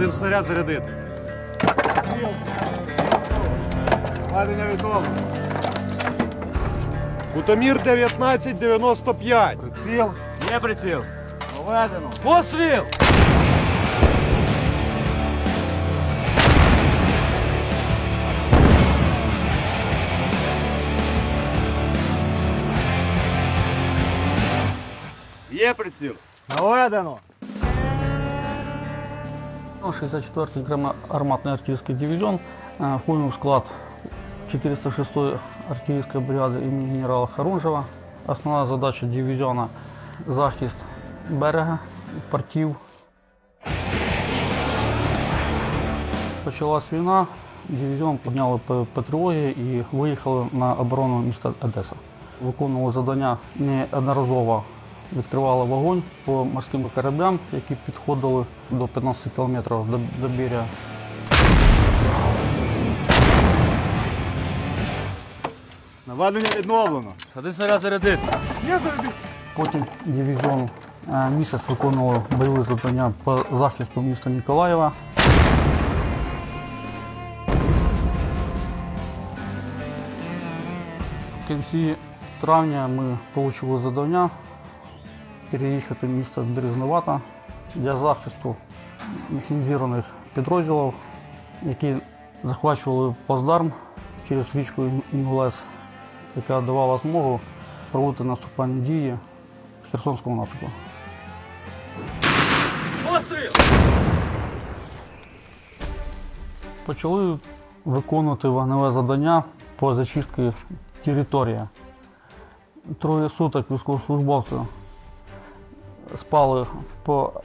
Один снаряд зарядити. Ведення відомо. Кутомір 1995. Приціл. Є приціл. Наведено. Постріл! Є приціл. Наведено. 64-й окремий арматний артилерійський дивізіон е, входив в склад 406-ї артилерійської бригади імені генерала Харунжева. Основна задача дивізіону – захист берега, портів. Почалась війна, дивізіон підняли по тривогі і виїхали на оборону міста Одеса. Виконували завдання неодноразово відкривали вогонь по морським кораблям, які підходили до 15 кілометрів до, до берега. Наведення відновлено. Один снаряд зарядити. Є завжди. Потім дивізіон е, місяць виконував бойові завдання по захисту міста Ніколаєва. В кінці травня ми отримали завдання переїхати в місто Березновата для захисту механізованих підрозділів, які захвачували плацдарм через річку Інгулес, яка давала змогу проводити наступальні дії в Херсонському напрямку. Почали виконувати вогневе завдання по зачистці території. Троє суток військовослужбовці спали по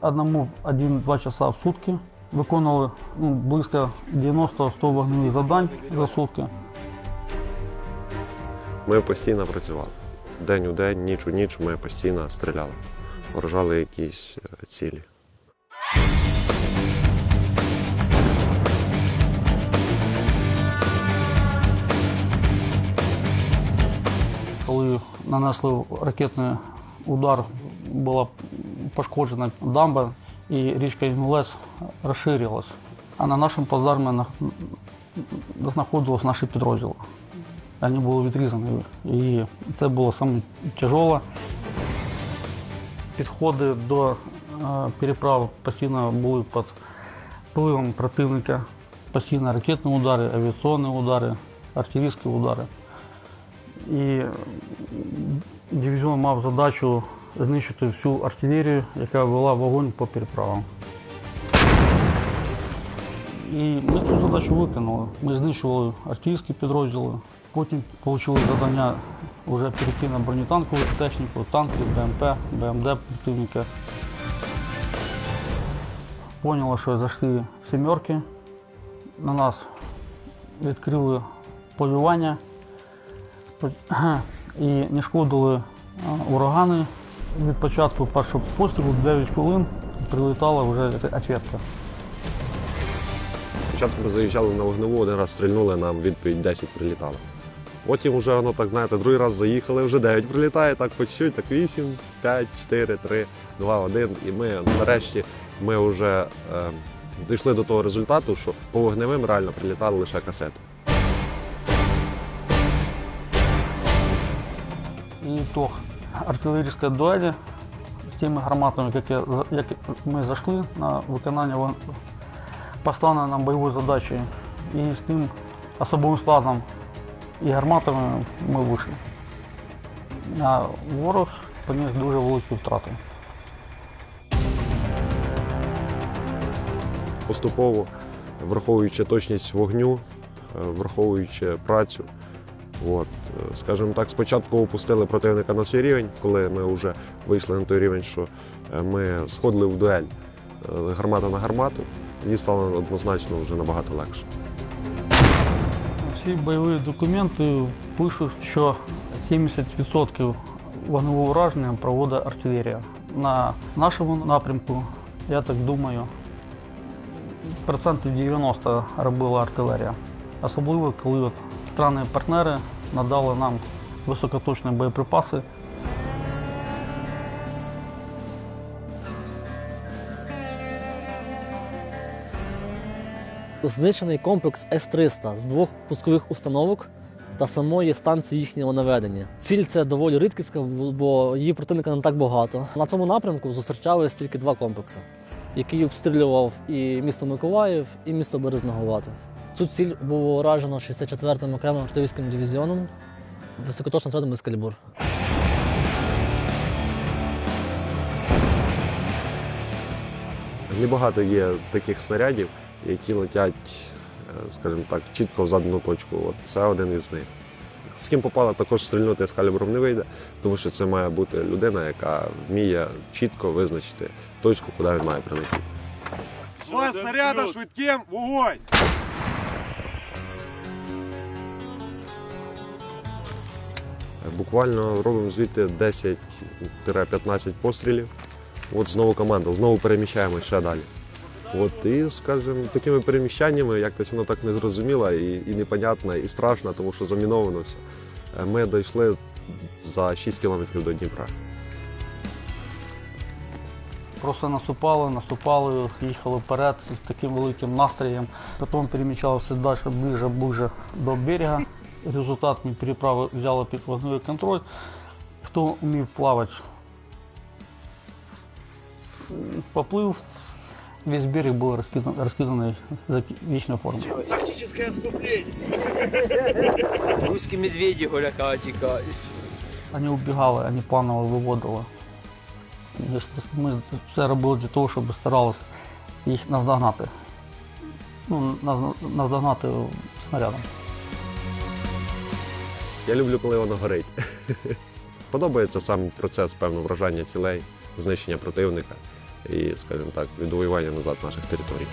одному, один-два часа в сутки. Виконували ну, близько 90-100 вогневих завдань за сутки. Ми постійно працювали. День у день, ніч у ніч ми постійно стріляли, вражали якісь е, цілі. Коли нанесли ракетний удар, була пошкоджена дамба і річка Інгулець розширилась. А на нашому плацдармі на- знаходились наші підрозділи. Вони були відрізані. І це було саме тяжело. Підходи до е, переправ постійно були під впливом противника. Постійно ракетні удари, авіаційні удари, артилерійські удари. І дивізіон мав задачу знищити всю артилерію, яка вела вогонь по переправам. І ми цю задачу виконали. Ми знищували артилерійські підрозділи. Потім отримали завдання вже перейти на бронетанкову техніку, танки, БМП, БМД противника. Поняли, що зайшли сімерки. На нас відкрили полювання і не шкодили урагани. Від початку першого пострілу 9 хвилин прилітала вже ответка. Спочатку ми заїжджали на вогневу, один раз стрільнули, нам відповідь 10 прилітало. Потім вже воно так, знаєте, другий раз заїхали, вже 9 прилітає, так по чуть, так 8, 5, 4, 3, 2, 1. І ми нарешті ми вже е, дійшли до того результату, що по вогневим реально прилітали лише касети. І ітог артилерійської дуелі тими гарматами, які, як ми зайшли на виконання поставленої нам бойової задачі. І з тим особовим складом і гарматами ми вийшли. А ворог поніс дуже великі втрати. Поступово, враховуючи точність вогню, е, враховуючи працю. От, е, скажімо так, спочатку опустили противника на свій рівень, коли ми вже вийшли на той рівень, що е, ми сходили в дуель е, гармата на гармату, тоді стало однозначно вже набагато легше. Всі бойові документи пишуть, що 70% вогневого ураження проводить артилерія. На нашому напрямку, я так думаю, процентів 90 робила артилерія. Особливо, коли от страни-партнери надали нам високоточні боєприпаси. знищений комплекс С-300 з двох пускових установок та самої станції їхнього наведення. Ціль це доволі рідкісна, бо її противника не так багато. На цьому напрямку зустрічались тільки два комплекси, який обстрілював і місто Миколаїв, і місто Березноговати. Цю ціль було уражено 64-м окремим артилерійським дивізіоном високоточним снарядом «Ескалібур». Небагато є таких снарядів, які летять, е, скажімо так, чітко в задану точку. От це один із них. З ким попало, також стрільнути з калібром не вийде, тому що це має бути людина, яка вміє чітко визначити точку, куди він має прилетіти. Два снаряда швидким, вогонь! Буквально робимо звідти 10-15 пострілів. От знову команда, знову переміщаємося ще далі. От і, скажімо, такими переміщаннями, якось воно так не зрозуміло і, і непонятно, і страшно, тому що заміновано все. Е, Ми дійшли за 6 кілометрів до Дніпра. Просто наступали, наступали, їхали вперед з таким великим настроєм. Потім переміщалися далі ближче до берега. Результат ми переправи взяли під вогневий контроль. Хто вмів плавати, поплив. Весь берег був розкиданий, розкиданий за вічною формою. Русські медведі голяка тікають. Вони убігали, вони планово виводили. Ми все робили для того, щоб старалися їх наздогнати. Ну, наздогнати снарядом. Я люблю, коли воно горить. Подобається сам процес певно вражання цілей, знищення противника і, скажімо так, відвоювання назад наших територій.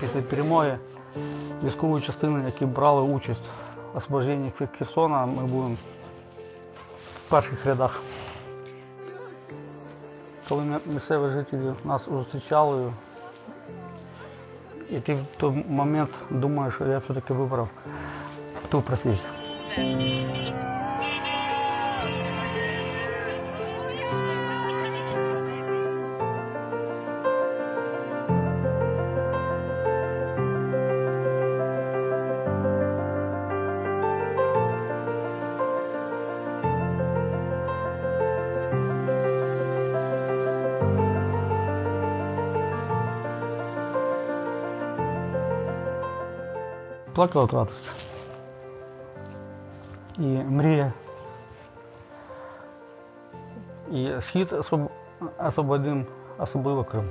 Після перемоги військові частини, які брали участь в освобожденні Херсона, ми будемо в перших рядах. Коли місцеві жителі нас зустрічали, і ти в той момент думаєш, що я все-таки вибрав ту професію. Плакав от радості. І мрія. І схід освоб... освободим, особливо Крим.